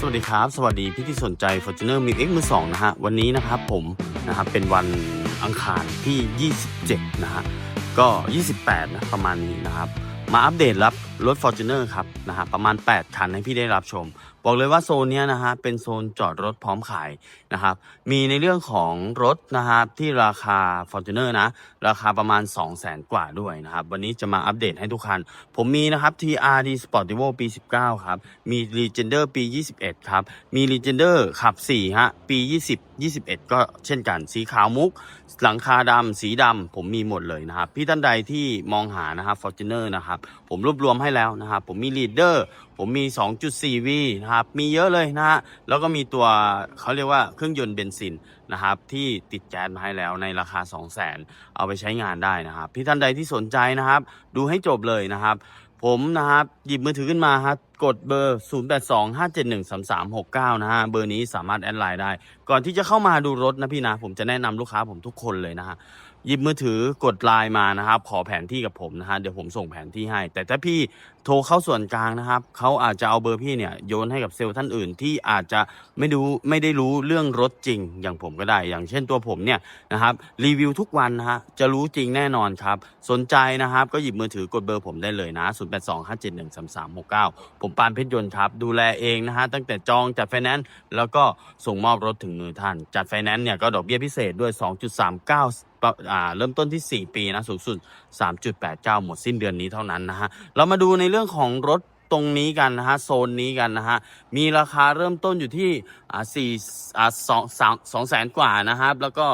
สวัสดีครับ สวัสดีพี่ที่สนใจ Fortuner m i X มือสองนะฮะ วันนี้นะครับผมนะครับเป็นวันอังคารที่ 27 นะฮะ ก็ 28 นะประมาณนี้นะครับ มาอัปเดตรับรถ Fortuner ครับนะฮะประมาณ 8 คันให้พี่ได้รับชมบอกเลยว่าโซนนี้นะฮะเป็นโซนจอดรถพร้อมขายนะครับ มีในเรื่องของรถนะครับที่ราคา Fortuner นะ ราคาประมาณ 2 0 0แสนกว่าด้วยนะครับ วันนี้จะมาอัปเดตให้ทุกคัน ผมมีนะครับ TRD Sportivo ปี 19 ครับ มี Legender ปี 21 ครับ มี Legender ขับ 4 ฮะ ปี 20 21 ก็เช่นกันสีขาวมุก หลังคาดำสีดำผมมีหมดเลยนะครับ พี่ท่านใดที่มองหานะครับ Fortuner นะครับ ผมรวบรวมให้แล้วนะครับ ผมมี Leader ผมมี 2.4V นะครับ มีเยอะเลยนะฮะ แล้วก็มีตัวเขาเรียกว่าเครื่องยนต์เบนซินนะครับ ที่ติดแก๊สมาให้แล้วในราคา 2 0 0 0 0 0เอาไปใช้งานได้นะครับ พี่ท่านใดที่สนใจนะครับ ดูให้จบเลยนะครับ ผมนะครับ หยิบมือถือขึ้นมาครับกดเบอร์ 0825713369 นะฮะ เบอร์นี้สามารถแอดไลน์ได้ ก่อนที่จะเข้ามาดูรถนะพี่นะ ผมจะแนะนำลูกค้าผมทุกคนเลยนะฮะ หยิบมือถือกดไลน์มานะครับ ขอแผนที่กับผมนะฮะ เดี๋ยวผมส่งแผนที่ให้ แต่ถ้าพี่โทรเข้าส่วนกลางนะครับ เขาอาจจะเอาเบอร์พี่เนี่ยโยนให้กับเซลล์ท่านอื่นที่อาจจะไม่รู้ไม่ได้รู้เรื่องรถจริง อย่างผมก็ได้ อย่างเช่นตัวผมเนี่ยนะครับรีวิวทุกวันนะฮะจะรู้จริงแน่นอนครับ สนใจนะครับก็หยิบมือถือกดเบอร์ผมได้เลยนะ 0825713369 ผมปานเพชรยนต์ครับ ดูแลเองนะฮะตั้งแต่จองจัดไฟแนนซ์แล้วก็ส่งมอบรถถึงมือท่าน จัดไฟแนนซ์เนี่ยก็ดอกเบี้ยพิเศษด้วย 2.39อ่าเริ่มต้นที่ 4 ปีนะสูงสุด 3.89 หมดสิ้นเดือนนี้เท่านั้นนะฮะเรามาดูในเรื่องของรถตรงนี้กันนะฮะโซนนี้กันนะฮะมีราคาเริ่มต้นอยู่ที่อ่าสี่อ่าสองสามสองแสนกว่านะครับ แล้วก็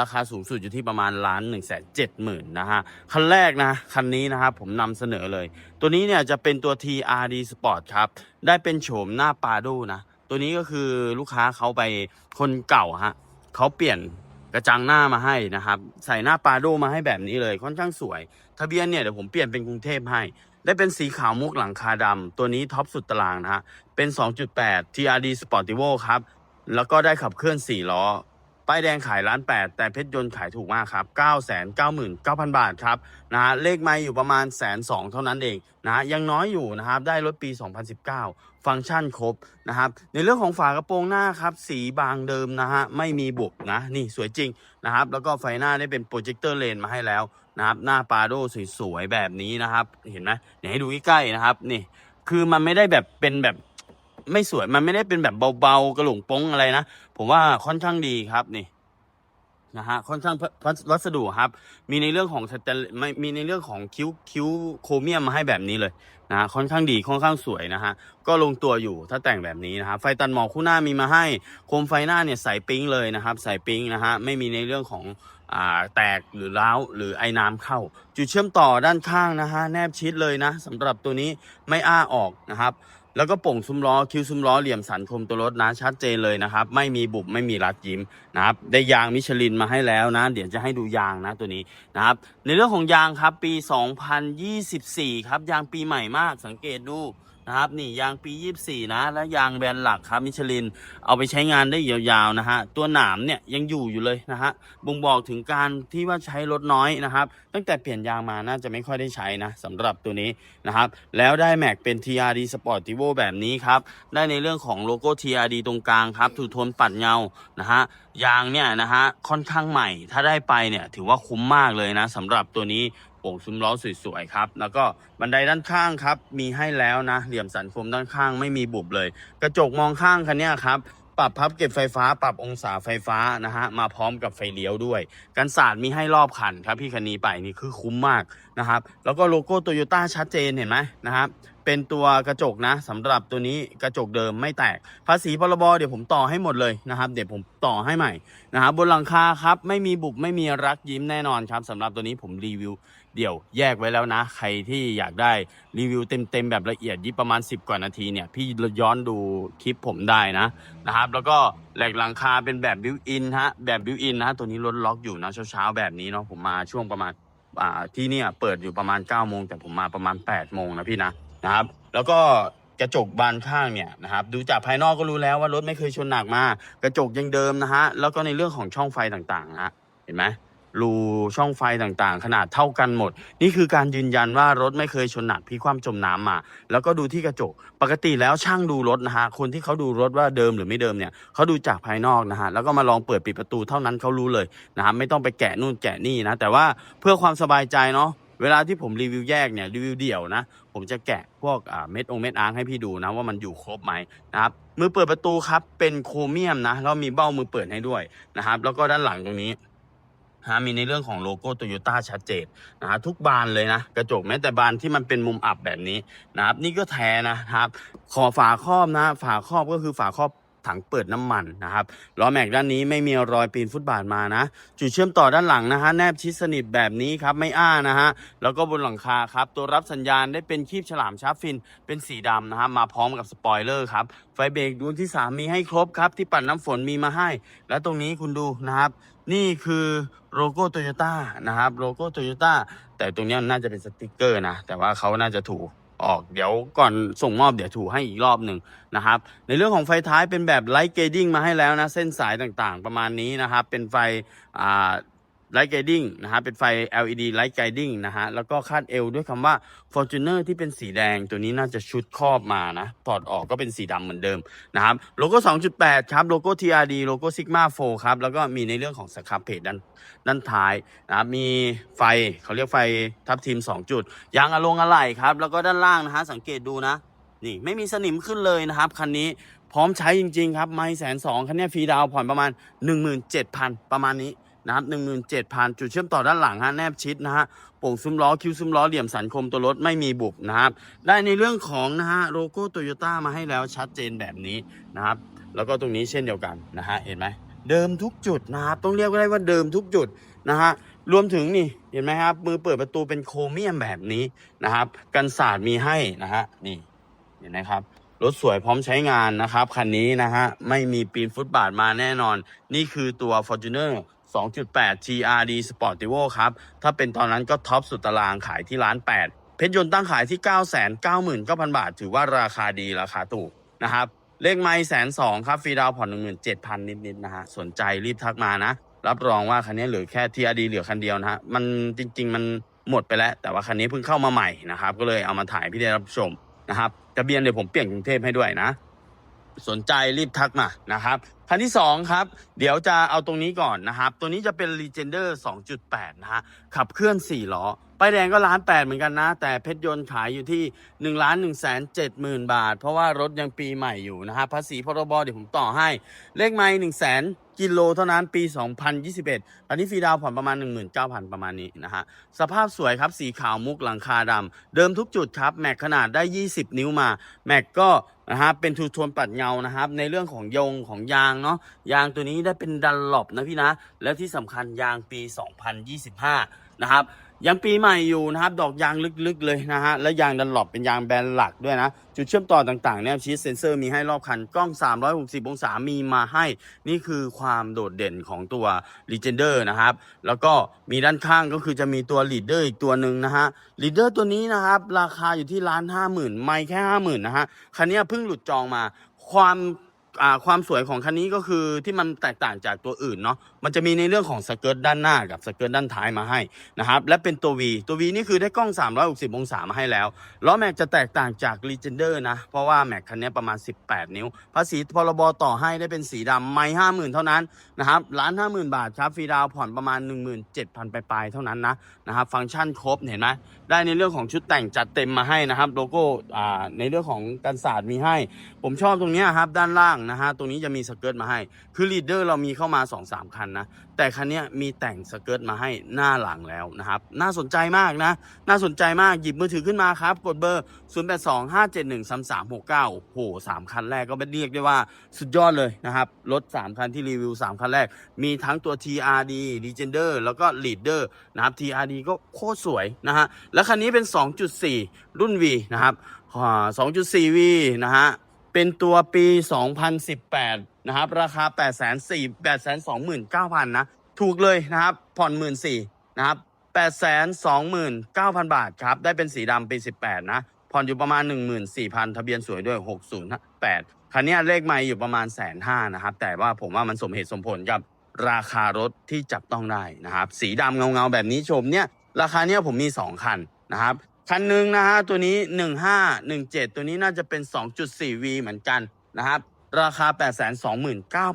ราคาสูงสุดอยู่ที่ประมาณล้านหนึ่งแสนเจ็ดหมื่นนะฮะคันแรกนะคันนี้นะครับผมนำเสนอเลย ตัวนี้เนี่ยจะเป็นตัว TRD Sport ครับ ได้เป็นโฉมหน้าปาโดนะ ตัวนี้ก็คือลูกค้าเขาไปคนเก่าฮะเขาเปลี่ยนกระจังหน้ามาให้นะครับ ใส่หน้าปาโดมาให้แบบนี้เลยค่อนข้างสวย ทะเบียนเนี่ยเดี๋ยวผมเปลี่ยนเป็นกรุงเทพให้ ได้เป็นสีขาวมุกหลังคาดำตัวนี้ท็อปสุดตารางนะฮะเป็น 2.8 TRD Sportivo ครับ แล้วก็ได้ขับเคลื่อน 4 ล้อ ป้ายแดงขายล้านแปดแต่เพชรยนต์ขายถูกมากครับ 9 9 9 0 0 0 บาทครับนะฮะเลขไม่อยู่ประมาณแสนสองเท่านั้นเองนะฮะยังน้อยอยู่นะครับได้รถปี 2019 ฟังก์ชันครบนะครับในเรื่องของฝากระโปรงหน้าครับ สีบางเดิมนะฮะไม่มีบุบนะนี่สวยจริงนะครับแล้วก็ไฟหน้าได้เป็นโปรเจคเตอร์เลนมาให้แล้วนะครับหน้าปาโดสวยๆแบบนี้นะครับ เห็นไหมเดี๋ยวให้ดูใกล้ๆนะครับนี่คือมันไม่ได้แบบเป็นแบบ ไม่สวยมันไม่ได้เป็นแบบเบาๆกระหลงป้งอะไรนะ ผมว่าค่อนข้างดีครับนี่นะฮะค่อนข้างวัสดุครับ มีในเรื่องของสแตนไม่มีในเรื่องของคิ้วคิ้วโครเมียมมาให้แบบนี้เลยนะค่อนข้างดีค่อนข้างสวยนะฮะก็ลงตัวอยู่ถ้าแต่งแบบนี้นะครับไฟตันหมอกคู่หน้ามีมาให้โคมไฟหน้าเนี่ยใสปิ๊งเลยนะครับใสปิ๊งนะฮะไม่มีในเรื่องของอ่าแตกหรือร้าวหรือไอ้น้ำเข้า จุดเชื่อมต่อด้านข้างนะฮะแนบชิดเลยนะสำหรับตัวนี้ไม่อ้าออกนะครับ แล้วก็ป่งซุ้มล้อคิ้วซุ้มล้อเหลี่ยมสันคมตัวรถนะชัดเจนเลยนะครับ ไม่มีบุบไม่มีรัดยิ้มนะครับได้ยางมิชลินมาให้แล้วนะ เดี๋ยวจะให้ดูยางนะตัวนี้นะครับ ในเรื่องของยางครับปี 2024 ครับยางปีใหม่มากสังเกตดู นะครับนี่ยางปี 24 นะ และยางแบรนด์หลักครับมิชลิน เอาไปใช้งานได้ยาวๆนะฮะตัวหนามเนี่ยยังอยู่อยู่เลยนะฮะบ่งบอกถึงการที่ว่าใช้รถน้อยนะครับ ตั้งแต่เปลี่ยนยางมาน่าจะไม่ค่อยได้ใช้นะสำหรับตัวนี้นะครับ แล้วได้แม็กเป็น TRD Sportivo แบบนี้ครับ ได้ในเรื่องของโลโก้ TRD ตรงกลางครับถูกทนปัดเงานะฮะยางเนี่ยนะฮะค่อนข้างใหม่ ถ้าได้ไปเนี่ยถือว่าคุ้มมากเลยนะสำหรับตัวนี้ โป่งซุ้มล้อสวยๆครับ แล้วก็บันไดด้านข้างครับ มีให้แล้วนะ เหลี่ยมสันคมด้านข้างไม่มีบุบเลย กระจกมองข้างคันนี้ครับ ปรับพับเก็บไฟฟ้า ปรับองศาไฟฟ้านะฮะ มาพร้อมกับไฟเลี้ยวด้วย กันศาสตร์มีให้รอบคันครับ พี่คันนี้ไปนี่คือคุ้มมากนะครับ แล้วก็โลโก้โตโยต้าชัดเจนเห็นไหมนะครับเป็นตัวกระจกนะสำหรับตัวนี้กระจกเดิมไม่แตก ภาษีพรบเดี๋ยวผมต่อให้หมดเลยนะครับ เดี๋ยวผมต่อให้ใหม่นะครับบนหลังคาครับ ไม่มีบุบไม่มีรักยิ้มแน่นอนครับสำหรับตัวนี้ผมรีวิว เดี่ยวแยกไว้แล้วนะ ใครที่อยากได้รีวิวเต็มๆแบบละเอียดยิบประมาณ 10 กว่านาทีเนี่ย พี่ย้อนดูคลิปผมได้นะนะครับ แล้วก็แหลกหลังคาเป็นแบบบิวอินฮะแบบบิวอินนะตัวนี้รถล็อกอยู่นะเช้าๆแบบนี้เนาะผมมาช่วงประมาณอ่าที่เนี่ยเปิดอยู่ประมาณ9โมงแต่ผมมาประมาณ8โมงนะพี่นะนะครับ แล้วก็กระจกบานข้างเนี่ยนะครับดูจากภายนอกก็รู้แล้วว่ารถไม่เคยชนหนักมากระจกยังเดิมนะฮะแล้วก็ในเรื่องของช่องไฟต่างๆนะเห็นไหม รูช่องไฟต่างๆ ขนาดเท่ากันหมด นี่คือการยืนยันว่ารถไม่เคยชนหนักพลิกคว่ำจมน้ำมา แล้วก็ดูที่กระจก ปกติแล้วช่างดูรถนะฮะคนที่เขาดูรถว่าเดิมหรือไม่เดิมเนี่ยเขาดูจากภายนอกนะฮะแล้วก็มาลองเปิดปิดประตูเท่านั้นเขารู้เลยนะครับไม่ต้องไปแกะนู่นแกะนี่นะแต่ว่าเพื่อความสบายใจเนาะเวลาที่ผมรีวิวแยกเนี่ยรีวิวเดี่ยวนะผมจะแกะพวกเม็ดองเม็ดอ้างให้พี่ดูนะว่ามันอยู่ครบไหมนะครับมือเปิดประตูครับเป็นโครเมียมนะแล้วมีเบ้ามือเปิดให้ด้วยนะครับแล้วก็ด้านหลังตรงนี้ ฮะมีในเรื่องของโลโก้โตโยต้าชัดเจนนะฮะทุกบานเลยนะ กระจกแม้แต่บานที่มันเป็นมุมอับแบบนี้นะครับนี่ก็แท้นะครับขอฝาครอบนะฝาครอบก็คือฝาครอบ ถังเปิดน้ำมันนะครับล้อแม็กด้านนี้ไม่มีรอยปีนฟุตบาทมานะ จุดเชื่อมต่อด้านหลังนะฮะแนบชิดสนิทแบบนี้ครับไม่อ้านะฮะแล้วก็บนหลังคาครับตัวรับสัญญาณได้เป็นคีบฉลามชาร์ปฟิน เป็นสีดำนะฮะมาพร้อมกับสปอยเลอร์ครับไฟเบรกดวงที่ 3 มีให้ครบครับ ที่ปัดน้ำฝนมีมาให้ และตรงนี้คุณดูนะครับ นี่คือโลโก้โตโยต้านะครับโลโก้โตโยต้าแต่ตรงนี้น่าจะเป็นสติกเกอร์นะแต่ว่าเขาน่าจะถูก ออกเดี๋ยวก่อนส่งมอบเดี๋ยวถูให้อีกรอบหนึ่งนะครับ ในเรื่องของไฟท้ายเป็นแบบไลท์เกดดิ้งมาให้แล้วนะ เส้นสายต่างๆ ประมาณนี้นะครับ เป็นไฟ ไลท์ไกดิ้งนะฮะเป็นไฟ LED ไลท์ไกดิ้งนะฮะแล้วก็คาดเอวด้วยคำว่า Fortuner ที่เป็นสีแดงตัวนี้น่าจะชุดครอบมานะถอดออกก็เป็นสีดำเหมือนเดิมนะครับโลโก้ 2.8 ครับโลโก้ TRD โลโก้ Sigma 4ครับแล้วก็มีในเรื่องของสครับเพจด้านด้านท้ายนะครับมีไฟเขาเรียกไฟทับทีม 2 จุดยางอะลงอะไหล่ครับแล้วก็ด้านล่างนะฮะสังเกตดูนะนี่ไม่มีสนิมขึ้นเลยนะครับคันนี้พร้อมใช้จริง ๆ ครับ ไม่แสนสองคันนี้ฟรีดาวน์ผ่อนประมาณ 17,000 ประมาณนี้ นะครับ17,000จุดเชื่อมต่อด้านหลังฮะแนบชิดนะฮะโป่งซุ้มล้อคิ้วซุ้มล้อเหลี่ยมสันคมตัวรถไม่มีบุบนะครับ ได้ในเรื่องของนะฮะโลโก้โตโยต้ามาให้แล้วชัดเจนแบบนี้นะครับ แล้วก็ตรงนี้เช่นเดียวกันนะฮะเห็นไหมเดิมทุกจุดนะครับต้องเรียกได้ว่าเดิมทุกจุดนะฮะรวมถึงนี่เห็นไหมครับมือเปิดประตูเป็นโครเมียมแบบนี้นะครับ กันศาสตร์มีให้นะฮะนี่เห็นไหมครับรถสวยพร้อมใช้งานนะครับคันนี้นะฮะไม่มีปีนฟุตบาทมาแน่นอน นี่คือตัว Fortuner 2.8 GRD Sportivo ครับ ถ้าเป็นตอนนั้นก็ท็อปสุดตารางขายที่ล้าน 8 เพชรยนต์ตั้งขายที่ 999,000 บาท ถือว่าราคาดีราคาถูกนะครับ เลขไม่แสนสองครับฟรีดาวน์ผ่อน 17,000 นิดๆนะฮะ สนใจรีบทักมานะ รับรองว่าคันนี้เหลือแค่ TRD เหลือคันเดียวนะฮะ มันจริง ๆ มันหมดไปแล้ว แต่ว่าคันนี้เพิ่งเข้ามาใหม่นะครับ ก็เลยเอามาถ่ายพี่ได้รับชมนะครับทะเบียนเดี๋ยวผมเปลี่ยนกรุงเทพให้ด้วยนะ สนใจรีบทักมานะครับคันที่ 2 ครับ เดี๋ยวจะเอาตรงนี้ก่อนนะครับ ตัวนี้จะเป็น Legender 2.8 นะฮะขับเคลื่อน 4 ล้อ ป้ายแดงก็ล้านแปดเหมือนกันนะ แต่เพชรยนต์ขายอยู่ที่1ล้าน1แสน7หมื่นบาท เพราะว่ารถยังปีใหม่อยู่นะฮะภาษีพรบเดี๋ยวผมต่อให้ เลขไม้1แสนกิโลเท่านั้นปี 2021อันนี้ฟรีดาวผ่อนประมาณ 19,000 ประมาณนี้นะฮะ สภาพสวยครับ สีขาวมุกหลังคาดำ เดิมทุกจุดครับ แม็กขนาดได้ 20 นิ้วมา แม็กก็นะฮะเป็นทูโทนปัดเงานะครับ ในเรื่องของยงของยางเนาะ ยางตัวนี้ได้เป็นดันหลบนะพี่นะ แล้วที่สำคัญยางปี 2025 นะครับ ยังปีใหม่อยู่นะครับดอกยางลึกๆเลยนะฮะและยางดันหลบเป็นยางแบนหลักด้วยนะ จุดเชื่อมต่อต่างๆแนวชีสเซนเซอร์มีให้รอบคันกล้อง 360 องศามีมาให้ นี่คือความโดดเด่นของตัว Legender นะครับ แล้วก็มีด้านข้างก็คือจะมีตัว Leader อีกตัวหนึ่งนะฮะ Leader ตัวนี้นะครับ ราคาอยู่ที่ล้านห้าหมื่นไม่แค่ห้าหมื่นนะฮะคันนี้เพิ่งหลุดจองมาความ อ่าความสวยของคันนี้ก็คือที่มันแตกต่างจากตัวอื่นเนาะมันจะมีในเรื่องของสเกิร์ตด้านหน้ากับสเกิร์ตด้านท้ายมาให้นะครับและเป็นตัว V ตัว V นี่คือได้กล้อง 360 องศามาให้แล้วล้อแม็กจะแตกต่างจาก Legender นะ เพราะว่าแม็กคันนี้ประมาณ 18 นิ้ว ภาษีพรบต่อให้ได้เป็นสีดำไม่ห้าหมื่นเท่านั้นนะครับล้านห้าหมื่นบาทครับฟรีดาวผ่อนประมาณ 17,000ปลายๆเท่านั้นนะนะครับฟังก์ชันครบเห็นไหมได้ในเรื่องของชุดแต่งจัดเต็มมาให้นะครับโลโก้อ่าในเรื่องของกันศาสตร์มีให้ ผมชอบตรงนี้ครับด้านล่างนะฮะตรงนี้จะมีสเกิร์ตมาให้ คือลีดเดอร์เรามีเข้ามา 2-3 คันนะ แต่คันนี้มีแต่งสเกิร์ตมาให้หน้าหลังแล้วนะครับ น่าสนใจมากนะ น่าสนใจมาก หยิบมือถือขึ้นมาครับ กดเบอร์ 0825713369 โอ้โหสามคันแรกก็ไม่เรียกได้ว่าสุดยอดเลยนะครับ รถ 3 คันที่รีวิว 3 คันแรก มีทั้งตัว TRD Legender แล้วก็ Leader นะครับ TRD ก็โคตรสวยนะฮะ แล้วคันนี้เป็น 2.4 รุ่น V นะครับอ่า 2.4V นะฮะ เป็นตัวปี 2018 นะครับ ราคา 8 4 8 2 9 0 0 0 นะ ถูกเลยนะครับ ผ่อน1 4 0 0 0นะครับ 8 2 9 0 0 0 บาทครับ ได้เป็นสีดำปี 18 นะ ผ่อนอยู่ประมาณ 14,000 ทะเบียนสวยด้วย 608 คันนี้เลขไม่อยู่ประมาณแสนห้านะครับ แต่ว่าผมว่ามันสมเหตุสมผลกับราคารถที่จับต้องได้นะครับ สีดำเงาๆ แบบนี้ชมเนี่ย ราคาเนี้ยผมมี 2 คันนะครับ คันหนึ่งนะฮะตัวนี้ 1517 ตัวนี้น่าจะเป็น 2.4V เหมือนกันนะครับ ราคา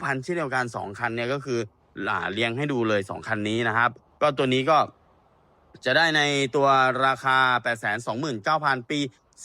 829,000เช่นเดียวกัน 2 คันเนี่ยก็คืออ่าเรียงให้ดูเลย 2 คันนี้นะครับ ก็ตัวนี้ก็จะได้ในตัวราคา 829,000 ปี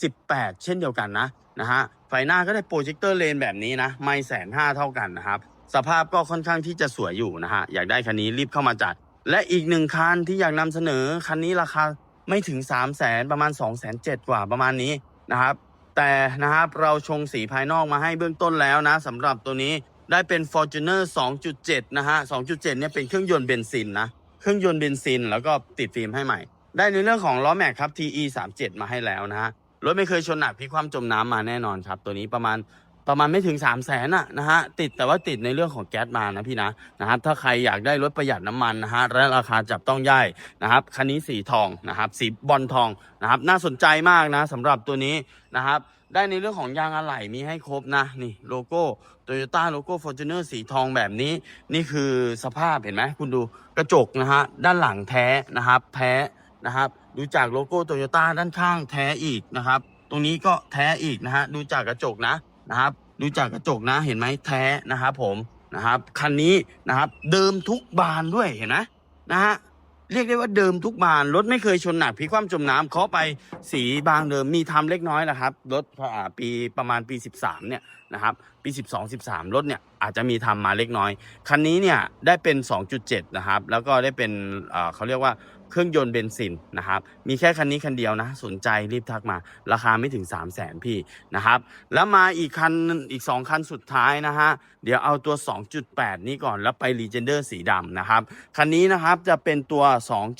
18 เช่นเดียวกันนะนะฮะไฟหน้าก็ได้โปรเจคเตอร์เลนแบบนี้นะ ไม่แสนห้าเท่ากันนะครับ สภาพก็ค่อนข้างที่จะสวยอยู่นะฮะ อยากได้คันนี้รีบเข้ามาจัด และอีกหนึ่งคันที่อยากนำเสนอคันนี้ราคา ไม่ถึง 3 0 0แสนประมาณ2 0 0แสนกว่าประมาณนี้นะครับ แต่นะครับเราชงสีภายนอกมาให้เบื้องต้นแล้วนะสำหรับตัวนี้ได้เป็น Fortuner 2.7 นะฮะ 2.7 เนี่ยเป็นเครื่องยนต์เบนซินนะ เครื่องยนต์เบนซินแล้วก็ติดฟิล์มให้ใหม่ ได้ในเรื่องของล้อแม็กครับ TE 37มาให้แล้วนะฮะ รถไม่เคยชนหนักพิคว่ำจมน้ำมาแน่นอนครับ ตัวนี้ประมาณ ประมาณไม่ถึง 3 0 0แสนอะนะฮะติดแต่ว่าติดในเรื่องของแก๊สมานะพี่นะนะครับถ้าใครอยากได้รถประหยัดน้ำมันนะฮะและราคาจับต้องย่ายนะครับคันนี้สีทองนะครับสีบอลทองนะครับน่าสนใจมากนะสำหรับตัวนี้นะครับได้ในเรื่องของยางอะไหล่มีให้ครบนะนี่โลโก้โตโยต้าโลโก้ฟอร์จูเนอร์สีทองแบบนี้ นี่คือสภาพเห็นไหมคุณดูกระจกนะฮะด้านหลังแท้นะครับแท้นะครับดูจากโลโก้โตโยต้าด้านข้างแท้อีกนะครับ ตรงนี้ก็แท้อีกนะฮะดูจากกระจกนะ นะครับดูจากกระจกนะเห็นไหมแท้นะครับผมนะครับคันนี้นะครับเดิมทุกบานด้วยเห็นไหมนะฮะเรียกได้ว่าเดิมทุกบานรถไม่เคยชนหนักพิกคว่ำจมน้ำเคาะไปสีบางเดิมมีทำเล็กน้อยนะครับรถปีประมาณปี 13เนี่ยนะครับปี 12 13 รถเนี่ยอาจจะมีทำมาเล็กน้อย คันนี้เนี่ยได้เป็น 2.7 นะครับ แล้วก็ได้เป็นเขาเรียกว่า เครื่องยนต์เบนซินนะครับ มีแค่คันนี้คันเดียวนะ สนใจรีบทักมา ราคาไม่ถึง 3 0 0แสนพี่นะครับ แล้วมาอีกคันอีก 2 คันสุดท้ายนะฮะ เดี๋ยวเอาตัว 2.8 นี้ก่อนแล้วไป Legender สีดำนะครับ คันนี้นะครับจะเป็นตัว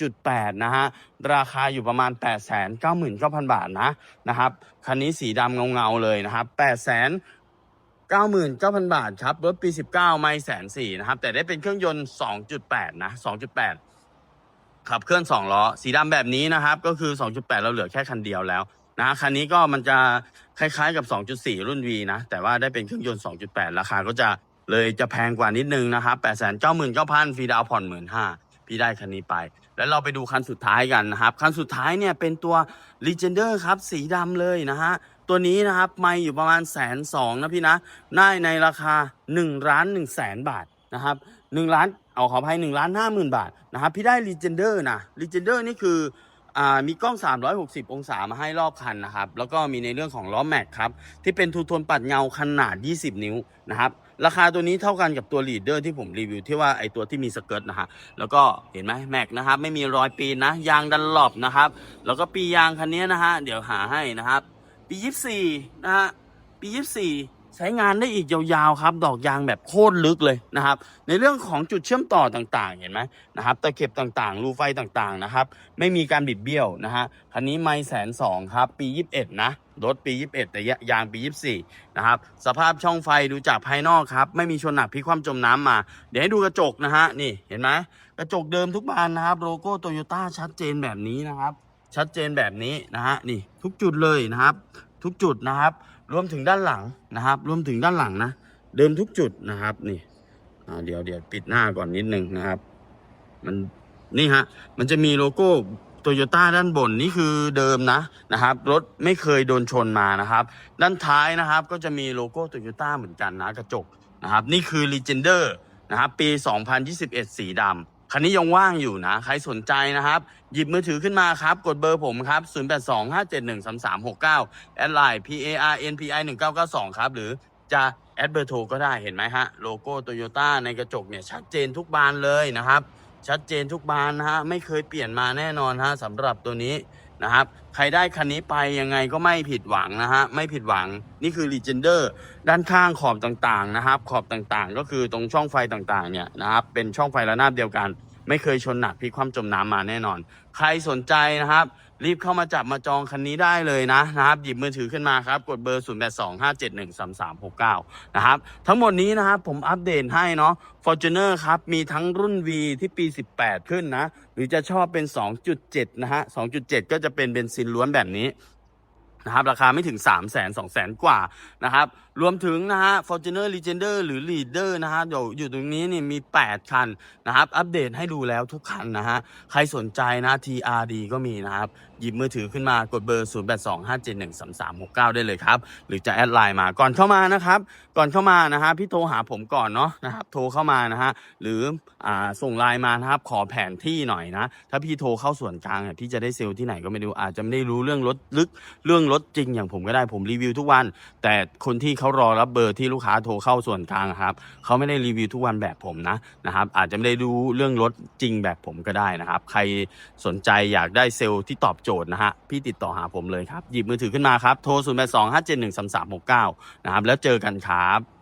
2.8 นะฮะ ราคาอยู่ประมาณ 899,000 บาทนะนะครับ คันนี้สีดำเงาๆเลยนะครับ8 99,000 บาทครับรถปี 19 ไม่แสนสี่นะครับ แต่ได้เป็นเครื่องยนต์ 2.8 นะ 2.8 ขับเคลื่อน 2 ล้อ สีดำแบบนี้นะครับ ก็คือ 2.8 เราเหลือแค่คันเดียวแล้วนะคันนี้ก็มันจะคล้ายๆกับ 2.4 รุ่น V นะ แต่ว่าได้เป็นเครื่องยนต์ 2.8 ราคาก็จะเลยจะแพงกว่านิดนึงนะครับ 899,000ฟรีดาวน์ผ่อน15,000พี่ได้คันนี้ไป แล้วเราไปดูคันสุดท้ายกันนะครับ คันสุดท้ายเนี่ยเป็นตัว Legender ครับ สีดำเลยนะฮะ ตัวนี้นะครับไม่อยู่ประมาณแสนสองนะพี่นะ ได้ในราคา1ล้าน1แสนบาทนะครับ1ล้าน เอาขออภัย1ล้าน5หมื่นบาทนะครับพี่ได้ Legender นะ Legender นี่คือมีกล้อง 360 องศามาให้รอบคันนะครับ แล้วก็มีในเรื่องของล้อแม็กครับ ที่เป็นทูโทนปัดเงาขนาด 20 นิ้วนะครับ ราคาตัวนี้เท่ากันกับตัว Leader ที่ผมรีวิวที่ว่าไอตัวที่มีสเกิร์ตนะฮะ แล้วก็เห็นไหมแม็กนะครับ ไม่มีรอยปีนนะ ยางดันหลบนะครับ แล้วก็ปียางคันนี้นะฮะ เดี๋ยวหาให้นะครับ ปี 24 นะฮะ ปี 24 ใช้งานได้อีกยาวๆครับ ดอกยางแบบโคตรลึกเลยนะครับ ในเรื่องของจุดเชื่อมต่อต่างๆ เห็นไหมนะครับตะเข็บต่างๆ รูไฟต่างๆนะครับ ไม่มีการบิดเบี้ยวนะฮะคันนี้ไม่แสนสองครับ ปี 21 นะรถปี 21 แต่ยางปี 24 นะครับ สภาพช่องไฟดูจากภายนอกครับ ไม่มีชนหนักพลิกคว่ำจมน้ำมา เดี๋ยวให้ดูกระจกนะฮะ นี่เห็นไหมกระจกเดิมทุกบานนะครับ โลโก้โตโยต้าชัดเจนแบบนี้นะครับ ชัดเจนแบบนี้นะฮะ นี่ทุกจุดเลยนะครับ ทุกจุดนะครับ รวมถึงด้านหลังนะครับ รวมถึงด้านหลังนะ เดิมทุกจุดนะครับนี่เดี๋ยวเดี๋ยวปิดหน้าก่อนนิดนึงนะครับ มันนี่ฮะมันจะมีโลโก้โตโยต้าด้านบนนี่คือเดิมนะนะครับรถไม่เคยโดนชนมานะครับ ด้านท้ายนะครับก็จะมีโลโก้โตโยต้าเหมือนกันนะกระจกนะครับ นี่คือ Legender นะครับปี 2021 สีดำ คันนี้ยังว่างอยู่นะ ใครสนใจนะครับ หยิบมือถือขึ้นมาครับ กดเบอร์ผมครับ 0825713369 แอดไลน์ P A R N P I 1992 ครับ หรือจะแอดเบอร์โทรก็ได้เห็นไหมฮะ โลโก้โตโยต้าในกระจกเนี่ย ชัดเจนทุกบานเลยนะครับ ชัดเจนทุกบานนะฮะ ไม่เคยเปลี่ยนมาแน่นอนฮะสำหรับตัวนี้ นะครับ ใครได้คันนี้ไปยังไงก็ไม่ผิดหวังนะฮะ ไม่ผิดหวัง นี่คือ Legender ด้านข้างขอบต่างๆนะครับ ขอบต่างๆ ก็คือตรงช่องไฟต่างๆ เนี่ยนะครับ เป็นช่องไฟระนาบเดียวกัน ไม่เคยชนหนักพลิกคว่ำจมน้ำมาแน่นอน ใครสนใจนะครับ รีบเข้ามาจับมาจองคันนี้ได้เลยนะนะครับ หยิบมือถือขึ้นมาครับ กดเบอร์ 0 8 2 5 7 1 3 3 6 9 นะครับ ทั้งหมดนี้นะครับ ผมอัปเดตให้เนาะ Fortuner ครับ มีทั้งรุ่น V ที่ปี 18 ขึ้นนะ หรือจะชอบเป็น 2.7 นะฮะ 2.7 ก็จะเป็นเบนซินล้วนแบบนี้ นะครับราคาไม่ถึง 3 0 0 0 0 0 2 0 0 0 0 กว่านะครับรวมถึงนะฮะ Fortuner Legender หรือ Leader นะฮะอยู่อยู่ตรงนี้นี่มี 8 คันนะครับ อัปเดตให้ดูแล้วทุกคันนะฮะ ใครสนใจนะ TRD ก็มีนะครับ หยิบมือถือขึ้นมากดเบอร์ 0825713369 ได้เลยครับ หรือจะแอดไลน์มาก่อนเข้ามานะครับ ก่อนเข้ามานะฮะพี่โทรหาผมก่อนเนาะนะครับโทรเข้ามานะฮะหรืออ่าส่งไลน์มานะครับขอแผนที่หน่อยนะถ้าพี่โทรเข้าส่วนกลางเนี่ยพี่จะได้เซลล์ที่ไหนก็ไม่รู้อาจจะไม่ได้รู้เรื่องรถลึกเรื่องรถจริงอย่างผมก็ได้ผมรีวิวทุกวัน แต่คนที่เขารอรับเบอร์ที่ลูกค้าโทรเข้าส่วนกลางครับเขาไม่ได้รีวิวทุกวันแบบผมนะนะครับ อาจจะไม่ได้รู้เรื่องรถจริงแบบผมก็ได้นะครับ ใครสนใจอยากได้เซลล์ที่ตอบโจทย์นะฮะพี่ติดต่อหาผมเลยครับ หยิบมือถือขึ้นมาครับโทร 0 8 2 5 7 1 3 3 6 9 นะครับแล้วเจอกันครับ